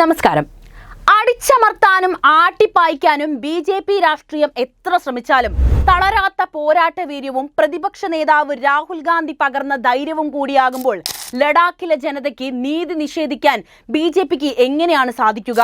നമസ്കാരം. അടിച്ചമർത്താനും ആട്ടിപ്പായിക്കാനും ബി ജെ പി രാഷ്ട്രീയം എത്ര ശ്രമിച്ചാലും തളരാത്ത പോരാട്ട വീര്യവും പ്രതിപക്ഷ നേതാവ് രാഹുൽ ഗാന്ധി പകർന്ന ധൈര്യവും കൂടിയാകുമ്പോൾ ലഡാക്കിലെ ജനതയ്ക്ക് നീതി നിഷേധിക്കാൻ ബി ജെ പിക്ക് എങ്ങനെയാണ് സാധിക്കുക?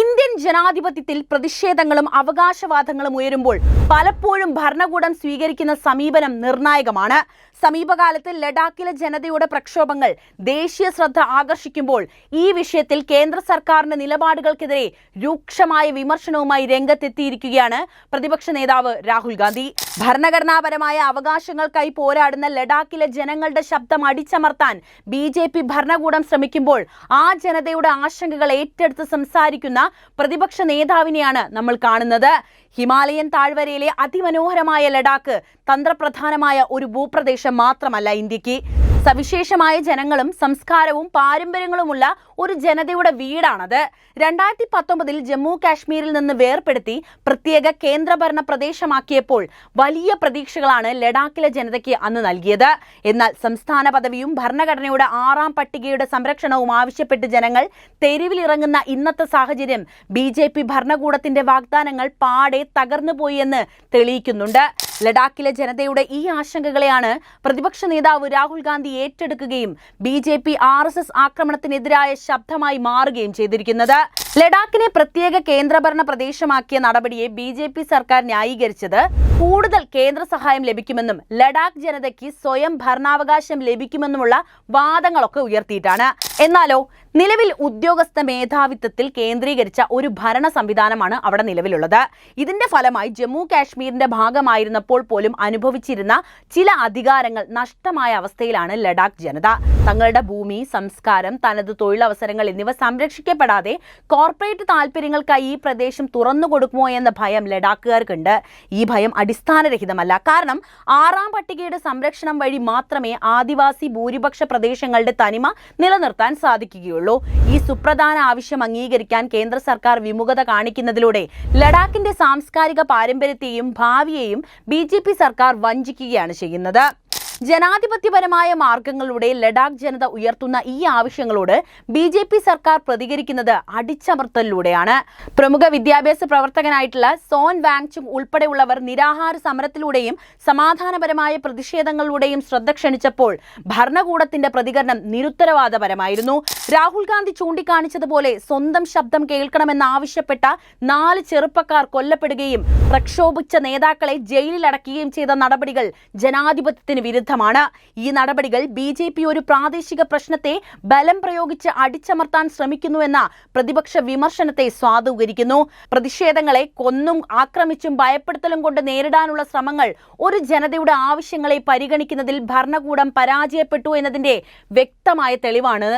ഇന്ത്യൻ ജനാധിപത്യത്തിൽ പ്രതിഷേധങ്ങളും അവകാശവാദങ്ങളും ഉയരുമ്പോൾ പലപ്പോഴും ഭരണകൂടം സ്വീകരിക്കുന്ന സമീപനം നിർണായകമാണ്. സമീപകാലത്ത് ലഡാക്കിലെ ജനതയുടെ പ്രക്ഷോഭങ്ങൾ ദേശീയ ശ്രദ്ധ ആകർഷിക്കുമ്പോൾ ഈ വിഷയത്തിൽ കേന്ദ്ര സർക്കാരിന്റെ നിലപാടുകൾക്കെതിരെ രൂക്ഷമായ വിമർശനവുമായി രംഗത്തെത്തിയിരിക്കുകയാണ് പ്രതിപക്ഷ നേതാവ് രാഹുൽ ഗാന്ധി. ഭരണഘടനാപരമായ അവകാശങ്ങൾക്കായി പോരാടുന്ന ലഡാക്കിലെ ജനങ്ങളുടെ ശബ്ദം അടിച്ചമർത്താൻ ബി ജെ പി ഭരണകൂടം ശ്രമിക്കുമ്പോൾ ആ ജനതയുടെ ആശങ്കകൾ ഏറ്റെടുത്ത് സംസാരിക്കുന്ന പ്രതിപക്ഷ നേതാവിനെയാണ് നമ്മൾ കാണുന്നത്. ഹിമാലയൻ താഴ്വരയിലെ അതിമനോഹരമായ ലഡാക്ക് തന്ത്രപ്രധാനമായ ഒരു ഭൂപ്രദേശം മാത്രമല്ല ഇന്ത്യയ്ക്ക്. സവിശേഷമായ ജനങ്ങളും സംസ്കാരവും പാരമ്പര്യങ്ങളുമുള്ള ഒരു ജനതയുടെ വീടാണത്. രണ്ടായിരത്തി പത്തൊമ്പതിൽ ജമ്മു കാശ്മീരിൽ നിന്ന് വേർപെടുത്തി പ്രത്യേക കേന്ദ്രഭരണ പ്രദേശമാക്കിയപ്പോൾ വലിയ പ്രതീക്ഷകളാണ് ലഡാക്കിലെ ജനതയ്ക്ക് അന്ന് നൽകിയത്. എന്നാൽ സംസ്ഥാന പദവിയും ഭരണഘടനയുടെ ആറാം പട്ടികയുടെ സംരക്ഷണവും ആവശ്യപ്പെട്ട് ജനങ്ങൾ തെരുവിലിറങ്ങുന്ന ഇന്നത്തെ സാഹചര്യം ബി ജെ പി ഭരണകൂടത്തിന്റെ വാഗ്ദാനങ്ങൾ പാടെ തകർന്നുപോയി എന്ന് തെളിയിക്കുന്നുണ്ട്. ലഡാക്കിലെ ജനതയുടെ ഈ ആശങ്കകളെയാണ് പ്രതിപക്ഷ നേതാവ് രാഹുൽ ഗാന്ധി ഏറ്റെടുക്കുകയും B J P R S S ആക്രമണത്തിനെതിരായ ശബ്ദമായി മാറുകയും ചെയ്തിരിക്കുന്നത്. ലഡാക്കിനെ പ്രത്യേക കേന്ദ്രഭരണ പ്രദേശമാക്കിയ നടപടിയെ ബി ജെ പി സർക്കാർ ന്യായീകരിച്ചത് കൂടുതൽ കേന്ദ്ര സഹായം ലഭിക്കുമെന്നും ലഡാക്ക് ജനതയ്ക്ക് സ്വയം ഭരണാവകാശം ലഭിക്കുമെന്നുമുള്ള വാദങ്ങളൊക്കെ ഉയർത്തിയിട്ടാണ്. എന്നാലോ നിലവിൽ ഉദ്യോഗസ്ഥ മേധാവിത്വത്തിൽ കേന്ദ്രീകരിച്ച ഒരു ഭരണ സംവിധാനമാണ് അവിടെ നിലവിലുള്ളത്. ഇതിന്റെ ഫലമായി ജമ്മു കാശ്മീരിന്റെ ഭാഗമായിരുന്നപ്പോൾ പോലും അനുഭവിച്ചിരുന്ന ചില അധികാരങ്ങൾ നഷ്ടമായ അവസ്ഥയിലാണ് ലഡാക്ക് ജനത. തങ്ങളുടെ ഭൂമി സംസ്കാരം തനത് തൊഴിലവസരങ്ങൾ എന്നിവ സംരക്ഷിക്കപ്പെടാതെ കോർപ്പറേറ്റ് താല്പര്യങ്ങൾക്കായി ഈ പ്രദേശം തുറന്നു കൊടുക്കുമോ എന്ന ഭയം ലഡാക്കുകാർക്കുണ്ട്. ഈ ഭയം അടിസ്ഥാനരഹിതമല്ല. കാരണം ആറാം പട്ടികയുടെ സംരക്ഷണം വഴി മാത്രമേ ആദിവാസി ഭൂരിപക്ഷ പ്രദേശങ്ങളുടെ തനിമ നിലനിർത്താൻ സാധിക്കുകയുള്ളൂ. ഈ സുപ്രധാന ആവശ്യം അംഗീകരിക്കാൻ കേന്ദ്ര സർക്കാർ വിമുഖത കാണിക്കുന്നതിലൂടെ ലഡാക്കിന്റെ സാംസ്കാരിക പാരമ്പര്യത്തെയും ഭാവിയെയും ബി സർക്കാർ വഞ്ചിക്കുകയാണ് ചെയ്യുന്നത്. ജനാധിപത്യപരമായ മാർഗങ്ങളിലൂടെ ലഡാക്ക് ജനത ഉയർത്തുന്ന ഈ ആവശ്യങ്ങളോട് ബി ജെ പി സർക്കാർ പ്രതികരിക്കുന്നത് അടിച്ചമർത്തലിലൂടെയാണ്. പ്രമുഖ വിദ്യാഭ്യാസ പ്രവർത്തകനായിട്ടുള്ള സോൻ വാങ്ചും ഉൾപ്പെടെയുള്ളവർ നിരാഹാര സമരത്തിലൂടെയും സമാധാനപരമായ പ്രതിഷേധങ്ങളിലൂടെയും ശ്രദ്ധ ക്ഷണിച്ചപ്പോൾ ഭരണകൂടത്തിന്റെ പ്രതികരണം നിരുത്തരവാദപരമായിരുന്നു. രാഹുൽ ഗാന്ധി ചൂണ്ടിക്കാണിച്ചതുപോലെ സ്വന്തം ശബ്ദം കേൾക്കണമെന്നാവശ്യപ്പെട്ട നാല് ചെറുപ്പക്കാർ കൊല്ലപ്പെടുകയും പ്രക്ഷോഭിച്ച നേതാക്കളെ ജയിലിലടക്കുകയും ചെയ്ത നടപടികൾ ജനാധിപത്യത്തിന് വിരുദ്ധമാണ് ഈ നടപടികൾ ബി ജെ പി ഒരു പ്രാദേശിക പ്രശ്നത്തെ ബലം പ്രയോഗിച്ച് അടിച്ചമർത്താൻ ശ്രമിക്കുന്നുവെന്ന പ്രതിപക്ഷ വിമർശനത്തെ സ്വാധൂകരിക്കുന്നു. പ്രതിഷേധങ്ങളെ കൊന്നും ആക്രമിച്ചും ഭയപ്പെടുത്തലും കൊണ്ട് നേരിടാനുള്ള ശ്രമങ്ങൾ ഒരു ജനതയുടെ ആവശ്യങ്ങളെ പരിഗണിക്കുന്നതിൽ ഭരണകൂടം പരാജയപ്പെട്ടു എന്നതിന്റെ വ്യക്തമായ തെളിവാണ്.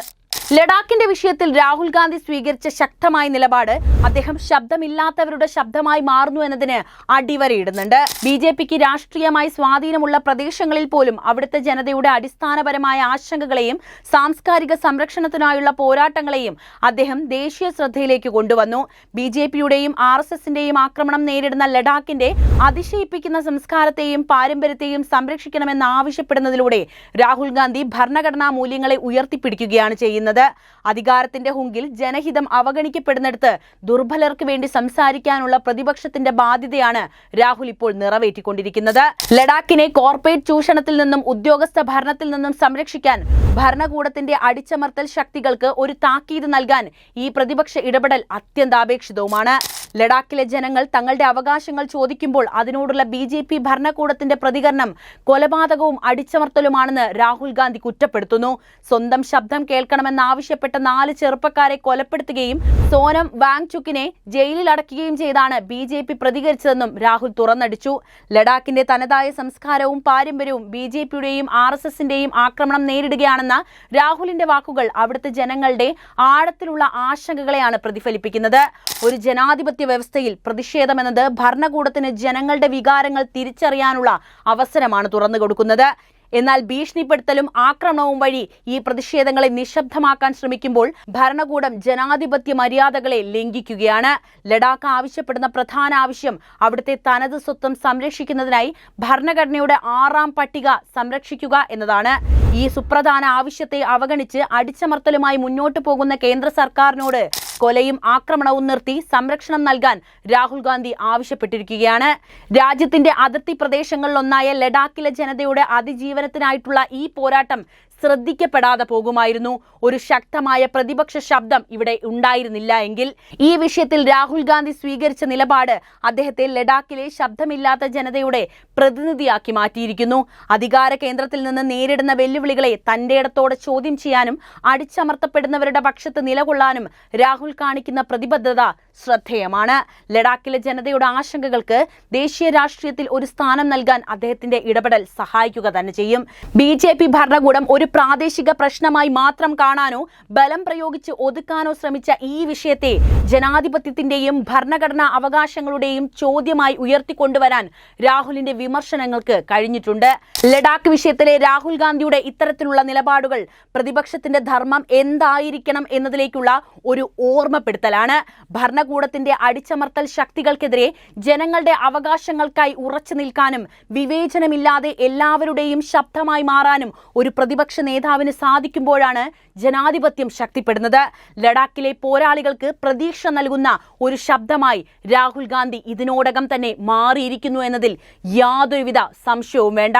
ലഡാക്കിന്റെ വിഷയത്തിൽ രാഹുൽ ഗാന്ധി സ്വീകരിച്ച ശക്തമായ നിലപാട് അദ്ദേഹം ശബ്ദമില്ലാത്തവരുടെ ശബ്ദമായി മാറുന്നു എന്നതിന് അടിവരയിടുന്നുണ്ട്. ബി ജെ പിക്ക് രാഷ്ട്രീയമായി സ്വാധീനമുള്ള പ്രദേശങ്ങളിൽ പോലും അവിടുത്തെ ജനതയുടെ അടിസ്ഥാനപരമായ ആശങ്കകളെയും സാംസ്കാരിക സംരക്ഷണത്തിനായുള്ള പോരാട്ടങ്ങളെയും അദ്ദേഹം ദേശീയ ശ്രദ്ധയിലേക്ക് കൊണ്ടുവന്നു. ബി ജെ പിയുടെയും ആർ എസ് എസിന്റെയും ആക്രമണം നേരിടുന്ന ലഡാക്കിന്റെ അതിശയിപ്പിക്കുന്ന സംസ്കാരത്തെയും പാരമ്പര്യത്തെയും സംരക്ഷിക്കണമെന്ന് ആവശ്യപ്പെടുന്നതിലൂടെ രാഹുൽ ഗാന്ധി ഭരണഘടനാ മൂല്യങ്ങളെ ഉയർത്തിപ്പിടിക്കുകയാണ് ചെയ്യുന്നത്. അധികാരത്തിന്റെ ഹുങ്കിൽ ജനഹിതം അവഗണിക്കപ്പെടുന്നിടത്ത് ദുർബലർക്ക് വേണ്ടി സംസാരിക്കാനുള്ള പ്രതിപക്ഷത്തിന്റെ ബാധ്യതയാണ് രാഹുൽ ഇപ്പോൾ നിറവേറ്റിക്കൊണ്ടിരിക്കുന്നത്. ലഡാക്കിനെ കോർപ്പറേറ്റ് ചൂഷണത്തിൽ നിന്നും ഉദ്യോഗസ്ഥ ഭരണത്തിൽ നിന്നും സംരക്ഷിക്കാൻ ഭരണകൂടത്തിന്റെ അടിച്ചമർത്തൽ ശക്തികൾക്ക് ഒരു താക്കീത് നൽകാൻ ഈ പ്രതിപക്ഷ ഇടപെടൽ അത്യന്താപേക്ഷിതവുമാണ്. ലഡാക്കിലെ ജനങ്ങൾ തങ്ങളുടെ അവകാശങ്ങൾ ചോദിക്കുമ്പോൾ അതിനോടുള്ള ബി ജെ പി ഭരണകൂടത്തിന്റെ പ്രതികരണം കൊലപാതകവും അടിച്ചമർത്തലുമാണെന്ന് രാഹുൽ ഗാന്ധി കുറ്റപ്പെടുത്തുന്നു. സ്വന്തം ശബ്ദം കേൾക്കണമെന്നാവശ്യപ്പെട്ട നാല് ചെറുപ്പക്കാരെ കൊലപ്പെടുത്തുകയും സോനം വാങ്ചുക്കിനെ ജയിലിൽ അടയ്ക്കുകയും ചെയ്താണ് ബി ജെ പി പ്രതികരിച്ചതെന്നും രാഹുൽ തുറന്നടിച്ചു. ലഡാക്കിന്റെ തനതായ സംസ്കാരവും പാരമ്പര്യവും ബി ജെ പിയുടെയും ആർ എസ് എസിന്റെയും ആക്രമണം നേരിടുകയാണെന്ന രാഹുലിന്റെ വാക്കുകൾ അവിടുത്തെ ജനങ്ങളുടെ ആഴത്തിലുള്ള ആശങ്കകളെയാണ് പ്രതിഫലിപ്പിക്കുന്നത്. ഒരു ജനാധിപത്യ വ്യവസ്ഥയിൽ പ്രതിഷേധമെന്നത് ഭരണകൂടത്തിന് ജനങ്ങളുടെ വികാരങ്ങൾ തിരിച്ചറിയാനുള്ള അവസരമാണ് തുറന്നു കൊടുക്കുന്നത് എന്നാൽ ഭീഷണിപ്പെടുത്തലും ആക്രമണവും വഴി ഈ പ്രതിഷേധങ്ങളെ നിശബ്ദമാക്കാൻ ശ്രമിക്കുമ്പോൾ ഭരണകൂടം ജനാധിപത്യ മര്യാദകളെ ലംഘിക്കുകയാണ്. ലഡാക്ക് ആവശ്യപ്പെടുന്ന പ്രധാന ആവശ്യം അവിടുത്തെ തനത് സ്വത്വം സംരക്ഷിക്കുന്നതിനായി ഭരണഘടനയുടെ ആറാം പട്ടിക സംരക്ഷിക്കുക എന്നതാണ്. ഈ സുപ്രധാന ആവശ്യത്തെ അവഗണിച്ച് അടിച്ചമർത്തലുമായി മുന്നോട്ടു പോകുന്ന കേന്ദ്ര സർക്കാരിനോട് കൊലയും ആക്രമണവും നിർത്തി സംരക്ഷണം നൽകാൻ രാഹുൽ ഗാന്ധി ആവശ്യപ്പെട്ടിരിക്കുകയാണ്. രാജ്യത്തിന്റെ അതിർത്തി പ്രദേശങ്ങളിലൊന്നായ ലഡാക്കിലെ ജനതയുടെ അതിജീവനത്തിനായിട്ടുള്ള ഈ പോരാട്ടം ശ്രദ്ധിക്കപ്പെടാതെ പോകുമായിരുന്നു. ഒരു ശക്തമായ പ്രതിപക്ഷ ശബ്ദം ഇവിടെ ഉണ്ടായിരുന്നില്ല എങ്കിൽ ഈ വിഷയത്തിൽ രാഹുൽ ഗാന്ധി സ്വീകരിച്ച നിലപാട് അദ്ദേഹത്തെ ലഡാക്കിലെ ശബ്ദമില്ലാത്ത ജനതയുടെ പ്രതിനിധിയാക്കി മാറ്റിയിരിക്കുന്നു. അധികാര കേന്ദ്രത്തിൽ നിന്ന് നേരിടുന്ന വെല്ലുവിളികളെ തന്റെ ഇടത്തോടെ ചോദ്യം ചെയ്യാനും അടിച്ചമർത്തപ്പെടുന്നവരുടെ പക്ഷത്ത് നിലകൊള്ളാനും രാഹുൽ കാണിക്കുന്ന പ്രതിബദ്ധത ശ്രദ്ധേയമാണ്. ലഡാക്കിലെ ജനതയുടെ ആശങ്കകൾക്ക് ദേശീയ രാഷ്ട്രീയത്തിൽ ഒരു സ്ഥാനം നൽകാൻ അദ്ദേഹത്തിന്റെ ഇടപെടൽ സഹായിക്കുക തന്നെ ചെയ്യും. ബി ജെ പി ഭരണകൂടം ഒരു പ്രാദേശിക പ്രശ്നമായി മാത്രം കാണാനോ ബലം പ്രയോഗിച്ച് ഒതുക്കാനോ ശ്രമിച്ച ഈ വിഷയത്തെ ജനാധിപത്യത്തിന്റെയും ഭരണഘടനാ അവകാശങ്ങളുടെയും ചോദ്യമായി ഉയർത്തിക്കൊണ്ടുവരാൻ രാഹുലിന്റെ വിമർശനങ്ങൾക്ക് കഴിഞ്ഞിട്ടുണ്ട്. ലഡാക്ക് വിഷയത്തിലെ രാഹുൽ ഗാന്ധിയുടെ ഇത്തരത്തിലുള്ള നിലപാടുകൾ പ്രതിപക്ഷത്തിന്റെ ധർമ്മം എന്തായിരിക്കണം എന്നതിലേക്കുള്ള ഒരു ഓർമ്മപ്പെടുത്തലാണ്. ഭരണകൂടത്തിന്റെ അടിച്ചമർത്തൽ ശക്തികൾക്കെതിരെ ജനങ്ങളുടെ അവകാശങ്ങൾക്കായി ഉറച്ചു നിൽക്കാനും വിവേചനമില്ലാതെ എല്ലാവരുടെയും ശബ്ദമായി മാറാനും ഒരു പ്രതിപക്ഷ നേതാവിന് സാധിക്കുമ്പോഴാണ് ജനാധിപത്യം ശക്തിപ്പെടുന്നത്. ലഡാക്കിലെ പോരാളികൾക്ക് പ്രതീക്ഷ നൽകുന്ന ഒരു ശബ്ദമായി രാഹുൽ ഗാന്ധി ഇതിനോടകം തന്നെ മാറിയിരിക്കുന്നു എന്നതിൽ യാതൊരുവിധ സംശയവും വേണ്ട.